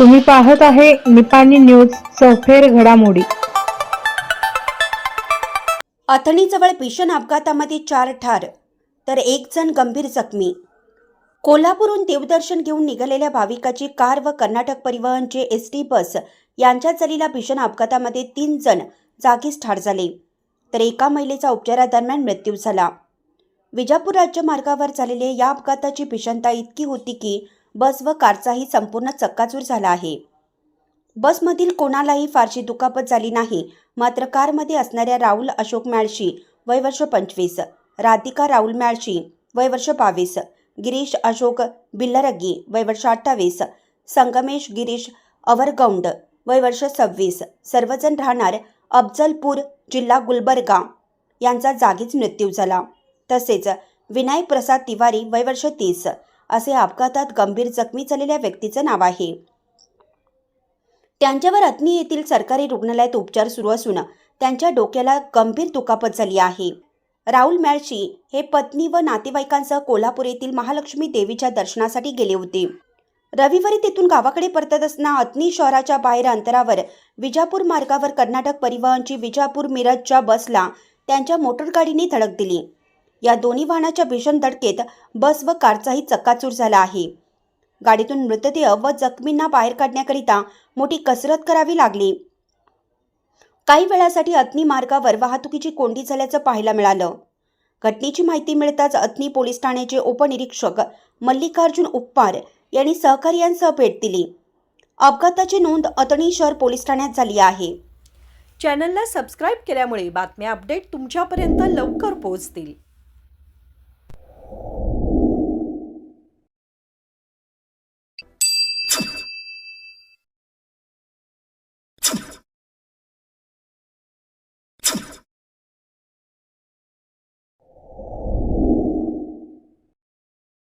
तुम्ही पाहत आहे निपाणी न्यूज सफेर घडामोडी. अथणीजवळ भीषण अपघातामध्ये चार ठार तर एक जण गंभीर जखमी. कोल्हापूरहून देवदर्शन घेऊन निघालेल्या भाविकाची कार व कर्नाटक परिवहनचे एस टी बस यांच्यात झालेल्या भीषण अपघातामध्ये तीन जण जागीच ठार झाले तर एका महिलेचा उपचारादरम्यान मृत्यू झाला. विजापूर राज्य मार्गावर झालेल्या या अपघाताची भीषणता इतकी होती की बस व कारचाही संपूर्ण चक्काचूर झाला आहे. बसमधील कोणालाही फारशी दुखापत झाली नाही मात्र कारमध्ये असणाऱ्या राहुल अशोक म्याळशी वय वर्ष पंचवीस राधिका राहुल म्याळशी वय वर्ष बावीस गिरीश अशोक बिल्लरगी वय वर्ष अठ्ठावीस संगमेश गिरीश अवरगौंड वय वर्ष सव्वीस सर्वजण राहणार अफजलपूर जिल्हा गुलबर्गा यांचा जागीच मृत्यू झाला. तसेच विनायक प्रसाद तिवारी वय वर्ष तीस असे अपघातात गंभीर जखमी झालेल्या व्यक्तीचं नाव आहे. त्यांच्यावर अत्नी येथील सरकारी रुग्णालयात उपचार सुरू असून त्यांच्या डोक्याला गंभीर दुखापत झाली आहे. राहुल मॅळशी हे पत्नी व नातेवाईकांसह कोल्हापूर येथील महालक्ष्मी देवीच्या दर्शनासाठी गेले होते. रविवारी तेथून गावाकडे परतत असताना अत्नी शहराच्या बाहेर अंतरावर विजापूर मार्गावर कर्नाटक परिवहनची विजापूर मिरजच्या बसला त्यांच्या मोटरगाडीने धडक दिली. या दोन्ही वाहनाच्या भीषण धडकेत बस व कारचाही चक्काचूर झाला आहे. गाडीतून मृतदेह व जखमींना बाहेर काढण्याकरिता मोठी कसरत करावी लागली. काही वेळासाठी अत्नी मार्गावर वाहतुकीची कोंडी झाल्याचं पाहायला मिळालं. घटनेची माहिती मिळताच अत्नी पोलीस ठाण्याचे उपनिरीक्षक मल्लिकार्जुन उप्पार यांनी सहकार्यांसह भेट दिली. अपघाताची नोंद अतणी शहर पोलीस ठाण्यात झाली आहे. चॅनलला सबस्क्राईब केल्यामुळे बातम्या अपडेट तुमच्यापर्यंत लवकर पोहोचतील.